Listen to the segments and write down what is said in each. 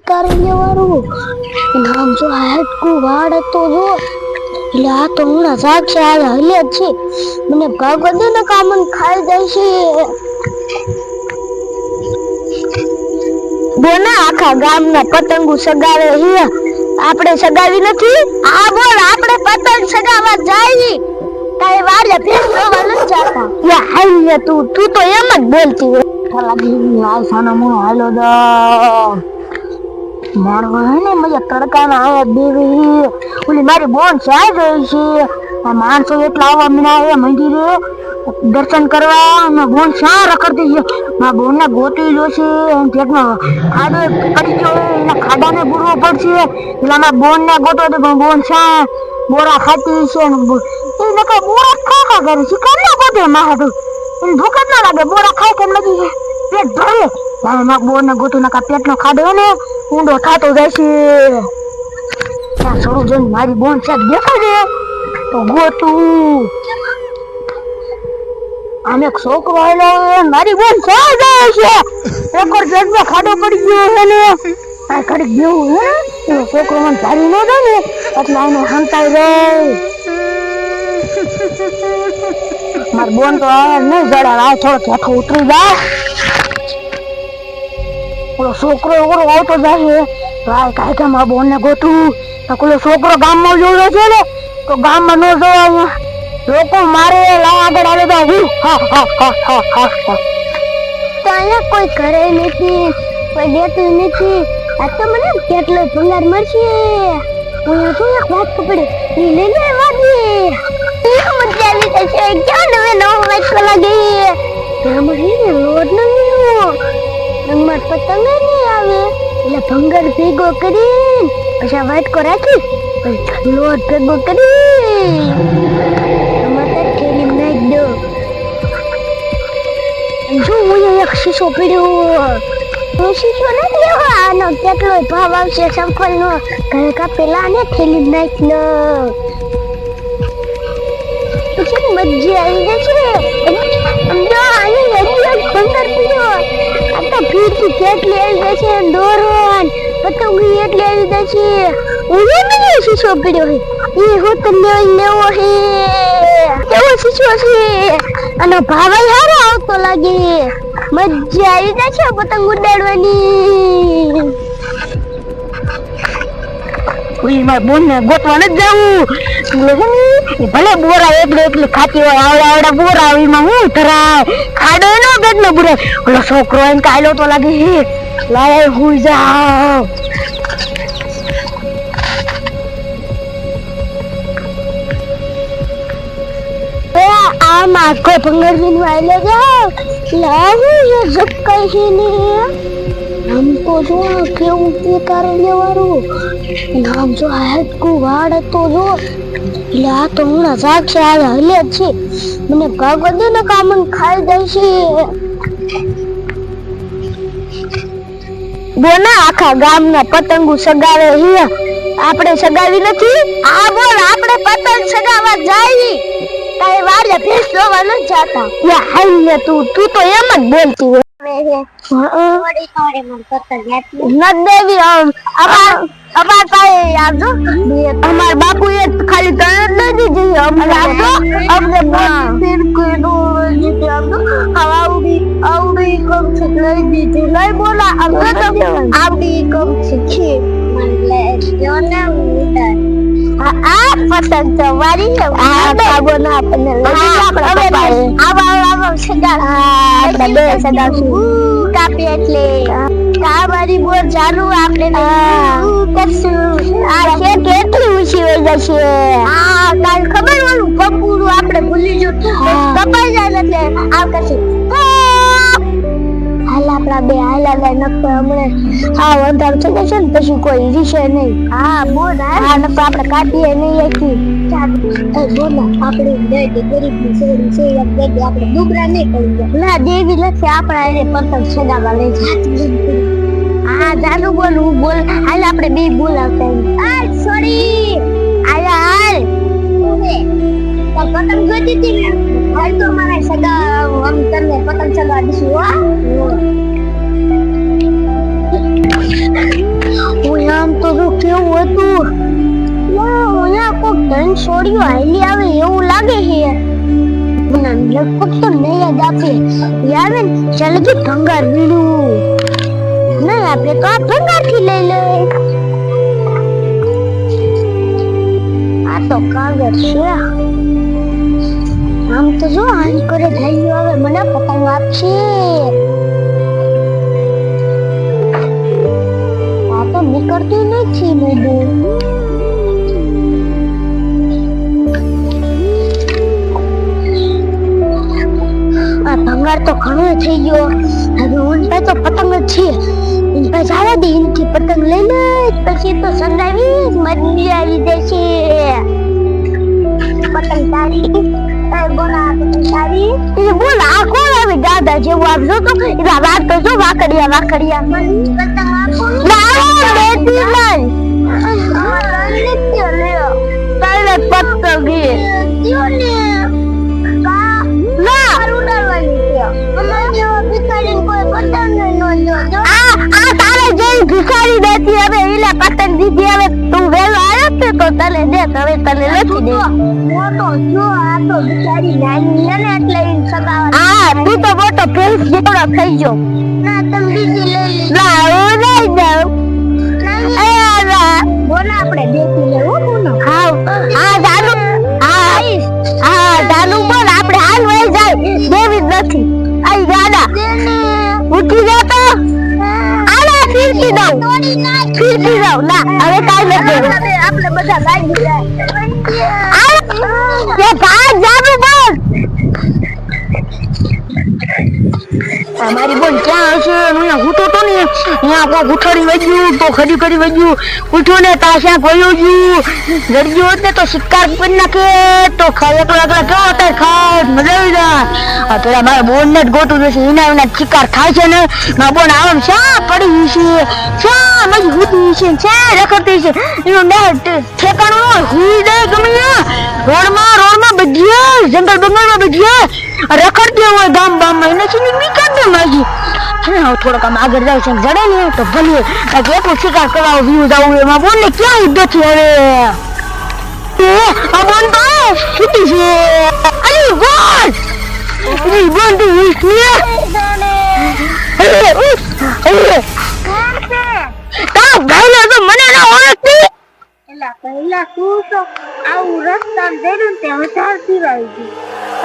કારણે વાળું નામ જો હાટકું વાળ હતો જો એટલે આ તો હમણાં સાક્ષી આ હલે જ છે. મને ભાગવા ને કામન ખાઈ જાય છે બોના આખા ગામના પતંગો સગાવે છે આપણે સગાવી નથી? આ બોલ, આપણે પતંગ સગાવા જાય. તારે વારે ફેર જોવા નથી જાતા. યા, હાલ તું તું તો એમ જ બોલતી હોય. આ સાના મો હાલો દા. મારો હે ને મજા તડકાના આયા દેવી. ઓલી મારી બોન ચાય ગઈ છે. આ માણસો એટલા આવવા મીના એ મંદિરે. દર્શન કરવા અને બોન શા રખડતી છે. મારા બોન ને ગોતી જો એમ પેટમાં ખાડો પડી ગયો એના ખાડાને બુરવો પડશે. એટલે મારા બોન ને ગોતો તો પણ બોન શા બોરા ખાતી છે એ નકર બોરા ખા ખા કરે છે. કેમ ના ગોતે મારા તો એને ભૂખ જ ના લાગે. બોરા ખાય કેમ નથી? પેટ ભરે મારા બોર ને ગોતું, નાકા પેટનો ખાડો ને, ઊંડો થાતો જાય છે ત્યાં સરું જોઈને મારી બોન છે દેખાડે તો ગોતું. આને છોકરો આવેલો મારી બોન ક્યાં જાય છે. એકવાર પેટમાં ખાડો પડી ગયો છે ને. આ ઘડીક ગયું હે? એનો છોકરો મને ધારી ન દે ને, એટલે આને હંતાઈ રે મારી બોન તો આ નહીં જડા આ થોડો હેઠો ઉતરી જાય. ઓલો છોકરો ઓરો આવતો જાય છે તો આ કાંઈ કામ આ બોનને ગોતું? તો પેલો છોકરો ગામમાં જોયો છે ને, તો ગામમાં ન જોવા લોકો મારે લા આગળ આવે તો હું. હા હા હા હા હા હા. તો અહીંયા કોઈ ઘરે નથી, કોઈ દેતું નથી. આ તો મને કેટલો ભંગાર મળશે. હું તો એક વાત પકડી? એ લઈને વાદી મજા મજાની જશે ક્યાં નવે નવો વાંચવા લાગી? એમાં હે ન લોટ નંબર પતંગ નહીં આવે. એટલે ભંગર ભેગો કરી પછી વાટકો રાખી લોટ ભેગો કરી ટમાટર થેલી નાખ દો. જો હું એક શીશો પીડ્યો હું શીશો નથી લેવો આનો કેટલો ભાવ આવશે સંફળ નો કા પેલા ને થેલી નાખ લો મજા આવી જશે સમજો શીશો પીડ્યો હે એ હોત લેવો લેવો હે કેવો શીશો છે અને ભાવાઈ હારો આવતો લાગે મજા આવી જશે પતંગ ઉડાડવાની ગોતવા નથી જાવું ભલે બોરા એકડે એકલી ખાતી હોય આવડા આવડા બોરા એમાં હું ધરાય ખાડો એનો બેગ ને બુરે ઓલો છોકરો એમ કાયલો તો લાગે હે લાય હું જાવ આમ આખો ભંગર બિન વાયલો જાવ લાવું છે ઝપકાઈ છે ને. જો કેવું બેકાર લેવાનું. નામ જો હાટકું વાડ હતો જો. એટલે આ તો હમણાં સાક્ષી હાલ હલે છે. મને ભાગવા દે ને કામન ખાઈ જાય છે. બોના આખા ગામના પતંગો સગાવે હિયા આપણે સગાવી નથી? આ બોલ, આપણે પતંગ સગાવવા જાય. તારે વારે ભેસ જોવા ન જાતા. યા હાલ ને તું તું તો એમ જ બોલતી હોય. અમાર બાપુ એ ખાલી જ નથી અમને અમને આવડી આવડી કમ છે લઈ દીધી. લઈ બોલા અમને આવડી કમ છે. આ પતંગ આ બાબો સગા એટલે આ મારી બોર આપણે આ છે કેટલી ઊંચી હોય જશે આ કાલ ખબર ઓલું પપ્પુનું આપણે ભૂલી જો કપાઈ જાય એટલે આવ આપણા બે હાલા લગાય નકર હમણે આ અંધાર થઈ જશે ને પછી કોઈ રીશે નહીં. હા બોલ હા નકર આપણે કાઢીએ નહીં એકથી એ બોલ આપણે દેડી ગરીબની છે એક દેડી આપણે દુબરા નહીં કરી ના દેવી નથી આપણા એને પતંગ સગાવા લઈ જાય. હા જાનુ બોલ હું બોલ. હાલ આપણે બે બોલાવતા હાલ સોરી. હાલ હાલ. પતંગ જોતી હતી ને? હાલ તો મારા સગા આમ તમને પતંગ ચલાવા દઈશું હું. આમ તો જો કેવું હતું. અહીંયા કોક ધન છોડ્યું હાલી આવે એવું લાગે છે. લગભગ તો નહીં યાદ આપે. યાદ આવે ને ચાલે કે ભંગાર વીણું નહીં આપે તો આ ભંગારથી લઈ લે. આ તો કાગળ છે. આમ તો જો, આમ કરે થયું હવે મને પતંગ આપશે આ તો નીકળતું નથી બધું આ ભંગાર તો ઘણો થઈ ગયો. હવે ઊંટા તો પતંગ જ છે. ઊંટા જાવા દે એનથી પતંગ લઈ લે. પછી તો સંડાવી મજા આવી જશે. પતંગ તારી. એ બોલા પતંગ તારી એ બોલ આ કોણ આવે દાદા જેવું આપજો તો એના વાત તો જો. વાકડિયા વાકડિયા ના બેટી લઈ તારે પતંગ ના આ આ તારે હવે તને નથી દે મોટો જો આ તો બિચારી નાની ને એટલે ઈ આ તું તો મોટો પ્રિન્સ જેવડો થઈ ગયો. ના તમે બીજી લઈ લી. ના હું નહીં દઉં બોલા આપણે દેખી લેવું બોલો હા આ જાનુ ફીરકી દઉં ના હવે કાઈ નથી. આપણે બધા ભાગી જાય. ભાગ અમારી બોન ક્યાં હશે? હું ઉઠો તો ને અહીંયા કોઈ ગુઠાડી વાગ્યું તો ખડી કરી વાગ્યું ઉઠ્યો ને તા ક્યાં ગયો ગયું જડ્યું હોત ને તો શિકાર કરી નાખે. તો ખાય એકલા એકલા કેવો અત્યારે ખાય? મજા આવી જાય. આ પેલા મારા બોન ને જ ગોતું જશે એના એના શિકાર ખાય છે ને? મારા બોન આમ શા પડી છે? શા મજબૂતી છે? શા રખડતી છે? એનું ને ઠેકાણું હોય. હુઈ ગમે રોડમાં રોડમાં બધી જંગલ બંગલમાં બધીએ રખડતી હોય ગામમાં એને છે ને નીકળતી માગી છે હવે થોડોક આમ આગળ જાય છે જડે ને તો ભલે. એકલું શિકાર કરવા વ્યૂ જવું એમાં બોલ ક્યાં યુદ્ધ છે હવે? એ આ બોન તો છૂટી છે. અરે બોલ અરે બોન તો ઉઠ ને અરે અરે. તા ભાઈ તો મને ના ઓળખતી. એલા પહેલા તું તો આવું રસ્તા જડ્યું તે વધાર પીવાઈ ગયું.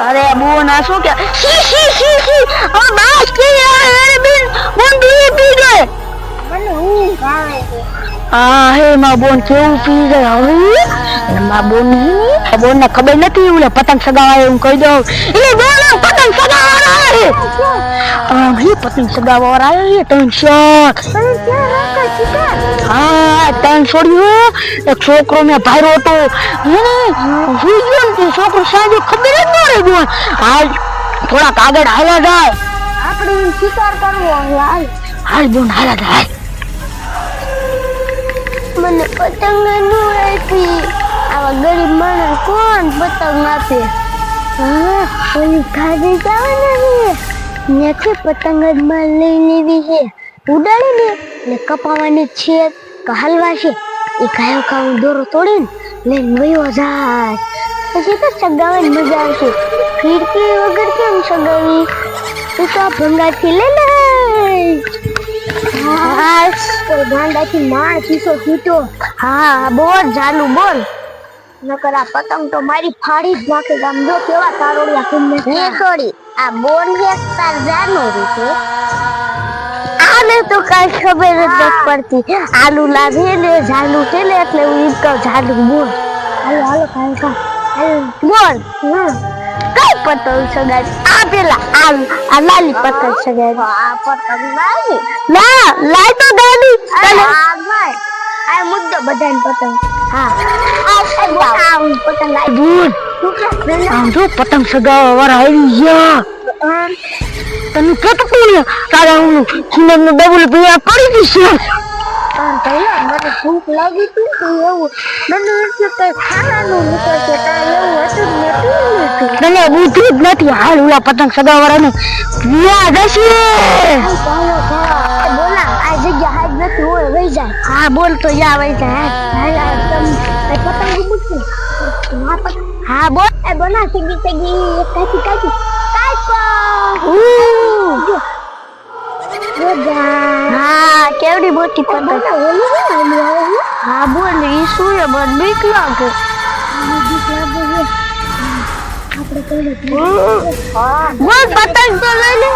અરે બોન ના શું કે? સી સી સી સી ઓ બાસ કે અરે બિન બોન પી પી મને હું આવે છે. આ હે માં બોન કેવું પી ગઈ હવે માં બોનની બોન ને ખબર નથી ઓલે પતંગ સગાવા એમ કહી દઉં. એટલે બોન પતંગ સગાવા આવે આમ હે પતંગ સગાવા આવે હે ત્રણ શિકાર હા ત્રણ છોડ્યું એક છોકરો મેં ભાર્યો હતો. એને સુઈ ગયો ને છોકરો સાંજે ખબર જ ન રહી બોન. હાલ થોડાક આગળ હાલા જાય આપણે શિકાર કરવો હાલ. હાલ બોન હાલા. જાય મને પતંગનું આપી આવા ગરીબ માણસ કોણ પતંગ આપે હા, ઓલી ખાધી જવાના છે. ત્યાંથી પતંગ જ માલ લઈ લેવી છે. ઉડાડીને ને કપાવાની છે, કે હલવા છે. એ ખાયો ખાવું દોરો તોડીને લઈને વયો જાય. પછી તો સગાવાની મજા આવશે. ફીરકી વગર કેમ સગાવી? તું તો ભંગાથી લઈ લે. ગાંડાથી માણ ખીસો ખીચો હા બોલ જાનુ બોલ. નકર આ પતંગ તો મારી ફાડી જ નાખે આમ જો કેવા તારોડિયા કુંભ હે આ બોન હે તાર જાનુ રીતે આને તો કઈ ખબર જ નથી પડતી. આલુ લાગે ને ઝાલુ છે ને એટલે હું ઈ કહું ઝાલુ બોલ. હાલો હાલો કાય કા બોલ. કઈ પતંગ ગાઈસ આ પેલા આ આ લાલી પતંગ ગાઈસ આ પતંગ લાલી ના લાઈ તો દાદી ચાલો આ ભાઈ આ મુદ્દો બધાને પતંગ. હા. આ આ પતંગ આમ જો પતંગ સગાવા વાળા આવી ગયા. તને કેટલું કોણ હું સુનરનું ડબલ પીવા પડી ગઈ છે ભૈયા મને ભૂખ લાગી હતી તો એવું. મને એટલે કઈ ખાવાનું નીકળશે તારે એવું હતું જ નથી તને બુદ્ધિ જ નથી. હાલ ઓલા પતંગ સગાવા વાળાને યાદ હશે ચાલો ચાલો બોલા આ જગ્યા હાજ નથી હોય વહી જાય હા બોલ તો યા વહી જાય તમ પતંગ મૂકી હા બોલ. એ બના સગી સગી કાકી કાકી કાકો હા કેવડી મોટી પતંગ. હા બોલ ઈ શું એ મને બીક લાગે. બોલ પતંગ તો લઈ લે.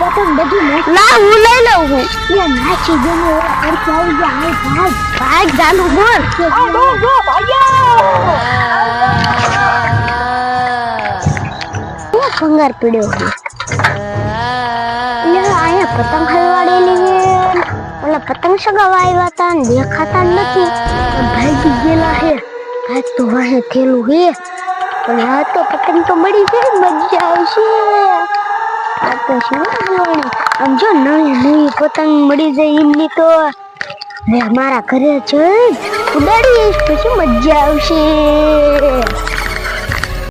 પતંગ બધું ના હું લઈ લઉં હું. નાચી ગયો આવી જાય ભાગ. ભાગ ચાલુ બોલ. હું ખંગાર પીડ્યો એટલે અહીંયા પતંગ છે પતંગ સગાવા આવ્યા હતા ને દેખાતા નથી. ભાગી ગયેલા હે આજ તો વાહે થેલું હે પણ આ તો પતંગ તો મળી છે મજા આવશે આ તો શું આમ જો નવી નવી પતંગ મળી જાય એમની તો મારા ઘરે જઈ ઉડાડીશ પછી મજા આવશે